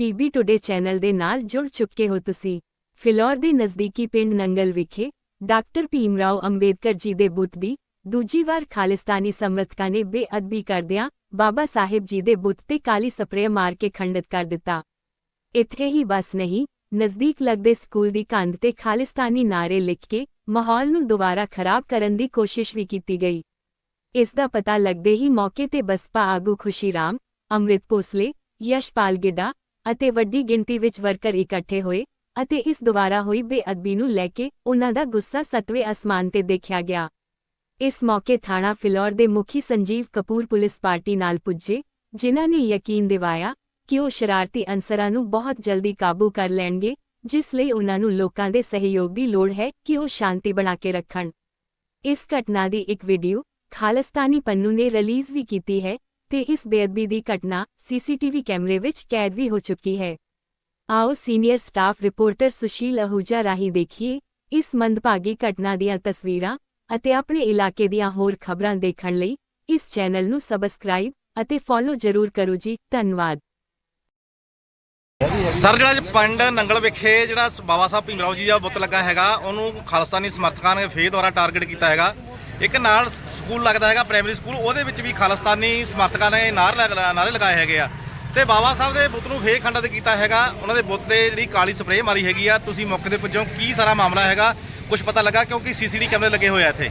PB today channel ਦੇ ਨਾਲ ਜੁੜ ਚੁੱਕੇ ਹੋ ਤੁਸੀਂ। ਫਿਲੌਰ ਦੇ ਨਜ਼ਦੀਕੀ ਪਿੰਡ ਨੰਗਲ ਵਿਖੇ ਡਾਕਟਰ ਭੀਮ ਰਾਓ ਅੰਬੇਦਕਰ ਜੀ ਦੇ ਬੁੱਤ ਦੀ ਦੂਜੀ ਵਾਰ ਖਾਲਿਸਤਾਨੀ ਸਮਰਥਕਾਂ ਨੇ ਬੇਅਦਬੀ ਕਰਦਿਆਂ ਬਾਬਾ ਸਾਹਿਬ ਜੀ ਦੇ ਬੁੱਤ ਤੇ ਕਾਲੀ ਸਪਰੇਅ ਮਾਰ ਕੇ ਖੰਡਿਤ ਕਰ ਦਿੱਤਾ। ਇੱਥੇ ਹੀ ਬਸ ਨਹੀਂ, ਨਜ਼ਦੀਕ ਲੱਗਦੇ ਸਕੂਲ ਦੀ ਕੰਧ ਤੇ ਖਾਲਿਸਤਾਨੀ ਨਾਰੇ ਲਿਖ ਕੇ ਮਾਹੌਲ ਨੂੰ ਦੁਬਾਰਾ ਖਰਾਬ ਕਰਨ ਦੀ ਕੋਸ਼ਿਸ਼ ਵੀ ਕੀਤੀ ਗਈ। ਇਸ ਦਾ ਪਤਾ ਲੱਗਦੇ ਹੀ ਮੌਕੇ ਤੇ ਬਸਪਾ ਆਗੂ ਖੁਸ਼ੀਰਾਮ, ਅੰਮ੍ਰਿਤ ਭੋਸਲੇ, ਯਸ਼ਪਾਲ ਗਿੱਡਾ ਅਤੇ ਵੱਡੀ ਗਿਣਤੀ ਵਿੱਚ ਵਰਕਰ ਇਕੱਠੇ ਹੋਏ ਅਤੇ ਇਸ ਦੁਆਰਾ ਹੋਈ ਬੇਅਦਬੀ ਨੂੰ ਲੈ ਕੇ ਉਨ੍ਹਾਂ ਦਾ ਗੁੱਸਾ ਸਤਵੇਂ ਅਸਮਾਨ ਤੇ ਦੇਖਿਆ ਗਿਆ। ਇਸ ਮੌਕੇ ਥਾਣਾ ਫਿਲੌਰ ਦੇ ਮੁਖੀ ਸੰਜੀਵ ਕਪੂਰ ਪੁਲਿਸ ਪਾਰਟੀ ਨਾਲ ਪੁੱਜੇ, ਜਿਨ੍ਹਾਂ ਨੇ ਯਕੀਨ ਦਿਵਾਇਆ ਕਿ ਉਹ ਸ਼ਰਾਰਤੀ ਅਨਸਰਾਂ ਨੂੰ ਬਹੁਤ ਜਲਦੀ ਕਾਬੂ ਕਰ ਲੈਣਗੇ, ਜਿਸ ਲਈ ਉਹਨਾਂ ਨੂੰ ਲੋਕਾਂ ਦੇ ਸਹਿਯੋਗ ਦੀ ਲੋੜ ਹੈ ਕਿ ਉਹ ਸ਼ਾਂਤੀ ਬਣਾ ਕੇ ਰੱਖਣ। ਇਸ ਘਟਨਾ ਦੀ ਇੱਕ ਵੀਡੀਓ ਖਾਲਸਤਾਨੀ ਪੰਨੂ ਨੇ ਰਿਲੀਜ਼ ਵੀ ਕੀਤੀ ਹੈ ਤੇ ਇਸ ਬੇਅਦਬੀ ਦੀ ਘਟਨਾ ਸੀਸੀਟੀਵੀ ਕੈਮਰੇ ਵਿੱਚ ਕੈਦ ਵੀ ਹੋ ਚੁੱਕੀ ਹੈ। ਆਓ senior staff reporter Sushil Ahuja ਰਾਹੀਂ ਦੇਖੀਏ ਇਸ ਮੰਦਭਾਗੀ ਘਟਨਾ ਦੀਆਂ ਤਸਵੀਰਾਂ ਅਤੇ ਆਪਣੇ ਇਲਾਕੇ ਦੀਆਂ ਹੋਰ ਖਬਰਾਂ ਦੇਖਣ ਲਈ ਇਸ ਚੈਨਲ ਨੂੰ ਸਬਸਕ੍ਰਾਈਬ ਅਤੇ ਫੋਲੋ ਜ਼ਰੂਰ ਕਰੋ ਜੀ, ਧੰਨਵਾਦ। ਸਰ, ਜਿਹੜਾ ਅੱਜ ਪਿੰਡ ਨੰਗਲ ਵਿਖੇ ਜਿਹੜਾ ਬਾਬਾ ਸਾਹਿਬ ਭੀਮਰਾਓ ਜੀ ਦਾ ਬੁੱਤ ਲੱਗਾ ਹੈਗਾ, ਉਹਨੂੰ ਖਾਲਿਸਤਾਨੀ ਸਮਰਥਕਾਂ ਨੇ ਫੇਰ ਦੁਆਰਾ ਟਾਰਗੇਟ ਕੀਤਾ ਹੈਗਾ। ਇੱਕ ਨਾਲ ਸਕੂਲ ਲੱਗਦਾ ਹੈਗਾ ਪ੍ਰਾਇਮਰੀ ਸਕੂਲ, ਉਹਦੇ ਵਿੱਚ ਵੀ ਖਾਲਿਸਤਾਨੀ ਸਮਰਥਕਾਂ ਨੇ ਨਾਅਰੇ ਨਾਅਰੇ ਲਗਾਏ ਹੈਗੇ ਆ। ਤੇ ਬਾਬਾ ਸਾਹਿਬ ਦੇ ਬੁੱਤ ਨੂੰ ਫੇਰ ਖੰਡਿਤ ਕੀਤਾ ਹੈਗਾ, ਉਹਨਾਂ ਦੇ ਬੁੱਤ ਤੇ ਜਿਹੜੀ ਕਾਲੀ ਸਪਰੇਅ ਮਾਰੀ ਹੈਗੀ ਆ। ਤੁਸੀਂ ਮੌਕੇ ਤੇ ਪੁੱਜੋ, ਕੀ ਸਾਰਾ ਮਾਮਲਾ ਹੈਗਾ ਕੁਝ ਪਤਾ ਲੱਗਾ ਕਿਉਂਕਿ ਸੀਸੀਟੀ ਕੈਮਰੇ ਲੱਗੇ ਹੋਏ ਆ ਇੱਥੇ।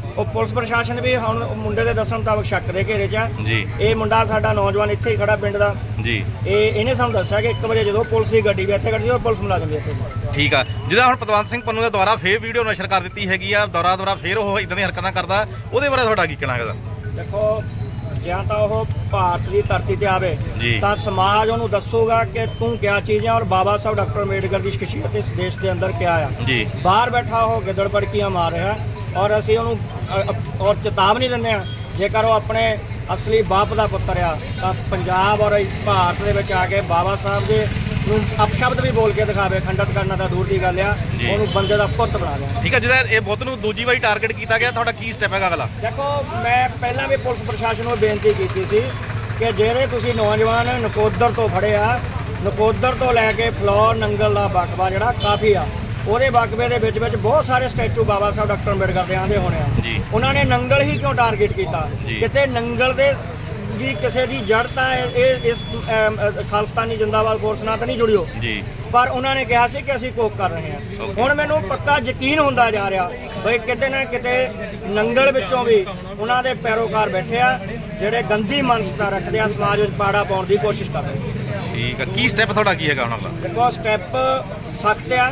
ਉਹ ਪੁਲਿਸ ਪ੍ਰਸ਼ਾਸਨ ਵੀ ਹੁਣ ਉਹ ਮੁੰਡੇ ਦੇ ਦੱਸਣ ਮੁਤਾਬਕ ਸ਼ੱਕ ਦੇ ਘੇਰੇ 'ਚ ਆ। ਜੀ। ਇਹ ਮੁੰਡਾ ਸਾਡਾ ਨੌਜਵਾਨ ਇੱਥੇ ਹੀ ਖੜਾ ਪਿੰਡ ਦਾ। ਜੀ। ਇਹ ਇਹਨੇ ਸਾਨੂੰ ਦੱਸਿਆ ਕਿ 1 ਵਜੇ ਜਦੋਂ ਪੁਲਿਸ ਦੀ ਗੱਡੀ ਵੀ ਇੱਥੇ ਖੜੀ ਸੀ ਔਰ ਪੁਲਿਸ ਮੁਲਾਜ਼ਮ ਵੀ ਇੱਥੇ ਸੀ। ਠੀਕ ਆ। ਜਿਹਦਾ ਹੁਣ ਪਤਵੰਤ ਸਿੰਘ ਪੰਨੂ ਦੇ ਦੁਆਰਾ ਫੇਰ ਵੀਡੀਓ ਨਸ਼ਰ ਕਰ ਦਿੱਤੀ ਹੈਗੀ ਆ ਦੁਆਰਾ ਦੁਆਰਾ ਫੇਰ ਉਹ ਇਦਾਂ ਦੀਆਂ ਹਰਕਤਾਂ ਕਰਦਾ ਉਹਦੇ ਬਾਰੇ ਤੁਹਾਡਾ ਕੀ ਕਹਿਣਾ ਹੈਗਾ? ਦੇਖੋ ਜਾਂ ਤਾਂ ਉਹ ਭਾਰਤ ਦੀ ਧਰਤੀ ਤੇ ਆਵੇ ਜੀ। ਤਾਂ ਸਮਾਜ ਉਹਨੂੰ ਦੱਸੂਗਾ ਕਿ ਤੂੰ ਕਿਆ ਚੀਜ਼ ਹੈ ਔਰ ਬਾਬਾ ਸਾਹਿਬ ਡਾਕਟਰ ਅੰਬੇਡਕਰ ਦੀ ਸ਼ਖਸੀਅਤ ਇਸ ਦੇਸ਼ ਦੇ ਅੰਦਰ ਕਿਆ ਆ। ਜੀ। ਬਾਹਰ ਬੈਠਾ ਉਹ ਗਿੱਦੜ ਪੜਕੀਆਂ ਮਾਰ ਰਿਹਾ ਔਰ ਅਸੀਂ ਉਹਨੂੰ ਅ, ਅ, ਔਰ ਚੇਤਾਵਨੀ ਦਿੰਦੇ ਆ ਜੇਕਰ ਉਹ ਆਪਣੇ ਅਸਲੀ ਬਾਪ ਦਾ ਪੁੱਤਰ ਆ ਤਾਂ ਪੰਜਾਬ ਔਰ ਭਾਰਤ ਦੇ ਵਿੱਚ ਆ ਕੇ ਬਾਬਾ ਸਾਹਿਬ ਦੇ ਨੂੰ ਅਪਸ਼ਬਦ ਵੀ ਬੋਲ ਕੇ ਦਿਖਾਵੇ ਖੰਡਿਤ ਕਰਨਾ ਤਾਂ ਦੂਰ ਦੀ ਗੱਲ ਆ ਜੀ। ਉਹਨੂੰ ਬੰਦੇ ਦਾ ਪੁੱਤ ਬਣਾ ਲਿਆ ਠੀਕ ਹੈ ਜਿਹਦਾ ਇਹ ਬੁੱਤ ਨੂੰ ਦੂਜੀ ਵਾਰੀ ਟਾਰਗੇਟ ਕੀਤਾ ਗਿਆ ਤੁਹਾਡਾ ਕੀ ਸਟੈਪ ਹੈਗਾ ਅਗਲਾ ਦੇਖੋ ਮੈਂ ਪਹਿਲਾਂ ਵੀ ਪੁਲਿਸ ਪ੍ਰਸ਼ਾਸਨ ਨੂੰ ਬੇਨਤੀ ਕੀਤੀ ਸੀ ਕਿ ਜਿਹੜੇ ਤੁਸੀਂ ਨੌਜਵਾਨ ਨਕੋਦਰ ਤੋਂ ਫੜੇ ਆ ਨਕੋਦਰ ਤੋਂ ਲੈ ਕੇ ਫਲੋਰ ਨੰਗਲ ਦਾ ਬਕਵਾ ਜਿਹੜਾ ਕਾਫੀ ਆ ਉਹਦੇ ਬਕਵੇ ਦੇ ਵਿੱਚ ਵਿੱਚ ਬਹੁਤ ਸਾਰੇ ਸਟੈਚੂ ਬਾਬਾ ਸਾਹਿਬ ਡਾਕਟਰ ਅੰਬੇਡਕਰ ਦੇ ਆਂਦੇ ਹੋਣੇ ਆ। ਜੀ। ਉਹਨਾਂ ਨੇ ਨੰਗਲ ਹੀ ਕਿਉਂ ਟਾਰਗੇਟ ਕੀਤਾ? ਜੀ। ਕਿਤੇ ਨੰਗਲ ਦੇ ਵੀ ਕਿਸੇ ਦੀ ਜੜ ਤਾਂ ਇਹ ਇਹ- ਇਸ ਅਮ, ਅ, ਖਾਲਸਤਾਨੀ ਜਿੰਦਾਬਾਦ ਫੋਰਸ ਨਾਲ ਤਾਂ ਨਹੀਂ ਜੁੜਿਓ ਜੀ। ਪਰ ਉਹਨਾਂ ਨੇ ਕਿਹਾ ਸੀ ਕਿ ਅਸੀਂ ਕੋਕ ਕਰ ਰਹੇ ਹਾਂ। Okay. ਹੁਣ ਮੈਨੂੰ ਪੱਕਾ ਯਕੀਨ ਹੁੰਦਾ ਜਾ ਰਿਹਾ ਬਈ ਕਿਤੇ ਨਾ ਕਿਤੇ ਨੰਗਲ ਵਿੱਚੋਂ ਵੀ ਉਹਨਾਂ ਦੇ ਪੈਰੋਕਾਰ ਬੈਠੇ ਆ ਜਿਹੜੇ ਗੰਦੀ ਮਾਨਸਿਕਤਾ ਰੱਖਦੇ ਆ ਸਮਾਜ ਵਿੱਚ ਪਾੜਾ ਪਾਉਣ ਦੀ ਕੋਸ਼ਿਸ਼ ਕਰ ਰਹੇ ਠੀਕ ਹੈ ਕੀ ਸਟੈਪ ਤੁਹਾਡਾ ਕੀ ਹੈਗਾ ਹੁਣ ਅਗਲਾ ਦੇਖੋ ਸਟੈਪ ਸਖਤ ਆ।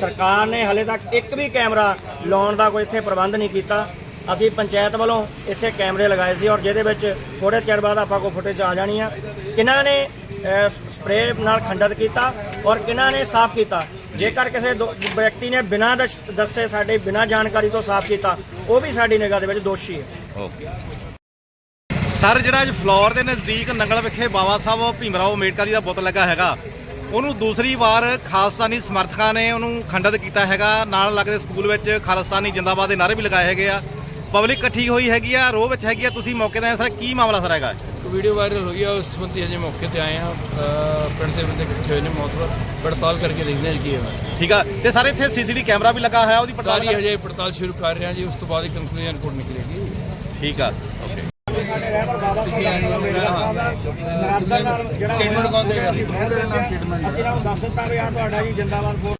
ਸਰਕਾਰ ਨੇ ਹਲੇ ਤੱਕ ਇੱਕ ਵੀ ਕੈਮਰਾ ਲਾਉਣ ਦਾ ਕੋਈ ਇੱਥੇ ਪ੍ਰਬੰਧ ਨਹੀਂ ਕੀਤਾ। ਅਸੀਂ ਪੰਚਾਇਤ ਵੱਲੋਂ ਇੱਥੇ ਕੈਮਰੇ ਲਗਾਏ ਸੀ ਔਰ ਜਿਹਦੇ ਵਿੱਚ ਥੋੜੇ ਚਿਰ ਬਾਅਦ ਆਪਾਂ ਕੋ ਫੁਟੇਜ ਆ ਜਾਣੀ ਆ। ਕਿਹਨਾਂ ਨੇ ਅਹ, ਸਪਰੇਅ ਨਾਲ ਖੰਡਿਤ ਕੀਤਾ ਔਰ ਕਿਹਨਾਂ ਨੇ ਸਾਫ਼ ਕੀਤਾ? ਜੇਕਰ ਕਿਸੇ ਦੋ- ਵਿਅਕਤੀ ਨੇ ਬਿਨਾਂ ਦਸ਼- ਦੱਸੇ ਸਾਡੇ ਬਿਨਾਂ ਜਾਣਕਾਰੀ ਤੋਂ ਸਾਫ਼ ਕੀਤਾ ਉਹ ਵੀ ਸਾਡੀ ਨਿਗਾਹ ਦੇ ਵਿੱਚ ਦੋਸ਼ੀ ਹੈ। ਓਕੇ। ਸਰ ਜਿਹੜਾ ਅੱਜ ਫਲੋਰ ਦੇ ਨਜ਼ਦੀਕ ਨੰਗਲ ਵਿਖੇ ਬਾਬਾ ਸਾਹਿਬ ਭੀਮਰਾਓ ਅੰਬੇਡਕਰ ਜੀ ਦਾ ਬੁੱਤ ਲੱਗਾ ਹੈਗਾ ਉਹਨੂੰ ਦੂਸਰੀ ਵਾਰ ਖਾਲਸਤਾਨੀ ਸਮਰਥਕਾਂ ਨੇ ਉਹਨੂੰ ਖੰਡਿਤ ਕੀਤਾ ਹੈਗਾ। ਨਾਲ ਲੱਗਦੇ ਸਕੂਲ ਵਿੱਚ ਖਾਲਿਸਤਾਨੀ ਜਿੰਦਾਬਾਦ ਦੇ ਨਾਰੇ ਵੀ ਲਗਾਏ ਹੈਗੇ ਆ। ਪਬਲਿਕ ਇਕੱਠੀ ਹੋਈ ਹੈਗੀ ਆ ਰੋਹ ਵਿੱਚ ਹੈਗੀ ਆ। ਤੁਸੀਂ ਮੌਕੇ ਤੇ ਸਰ ਕੀ ਮਾਮਲਾ ਸਰ ਹੈਗਾ? ਇੱਕ ਵੀਡੀਓ ਵਾਇਰਲ ਹੋਈ ਆ ਉਸ ਸੰਬੰਧੀ ਅਜੇ ਮੌਕੇ ਤੇ ਆਏ ਆ। ਪਿੰਡ ਦੇ ਬੰਦੇ ਇਕੱਠੇ ਹੋਏ ਨੇ ਮੌਤਵਰ ਪੜਤਾਲ ਕਰਕੇ ਦੇਖਦੇ ਹਾਂ ਕੀ ਹੈ। ਠੀਕ ਆ। ਤੇ ਸਰ ਇੱਥੇ ਸੀਸੀਟੀ ਕੈਮਰਾ ਵੀ ਲੱਗਾ ਹੋਇਆ ਉਹਦੀ ਪੜਤਾਲ ਸਾਰੀ ਪੜਤਾਲ ਸ਼ੁਰੂ ਕਰ ਰਹੇ ਹਾਂ ਜੀ ਉਸ ਤੋਂ ਬਾਅਦ ਹੀ ਕਨਕਲੂਜਨ ਰਿਪੋਰਟ ਨਿਕਲੇਗੀ। ਠੀਕ ਆ। ਓਕੇ। ਸਾਡੇ ਰਹਿਬਰ ਬਾਬਾ ਸਾਹਿਬ ਦਾ ਨਰਾਦਰ ਨਾਲ ਜਿਹੜਾ ਸਟੇਟਮੈਂਟ ਕੌਣ ਦੇਗਾ ਅਸੀਂ ਇਹਨਾਂ ਨੂੰ ਦੱਸ ਦਿੱਤਾ ਵੀ ਆ ਤੁਹਾਡਾ ਜੀ ਜਿੰਦਾਬਾਦ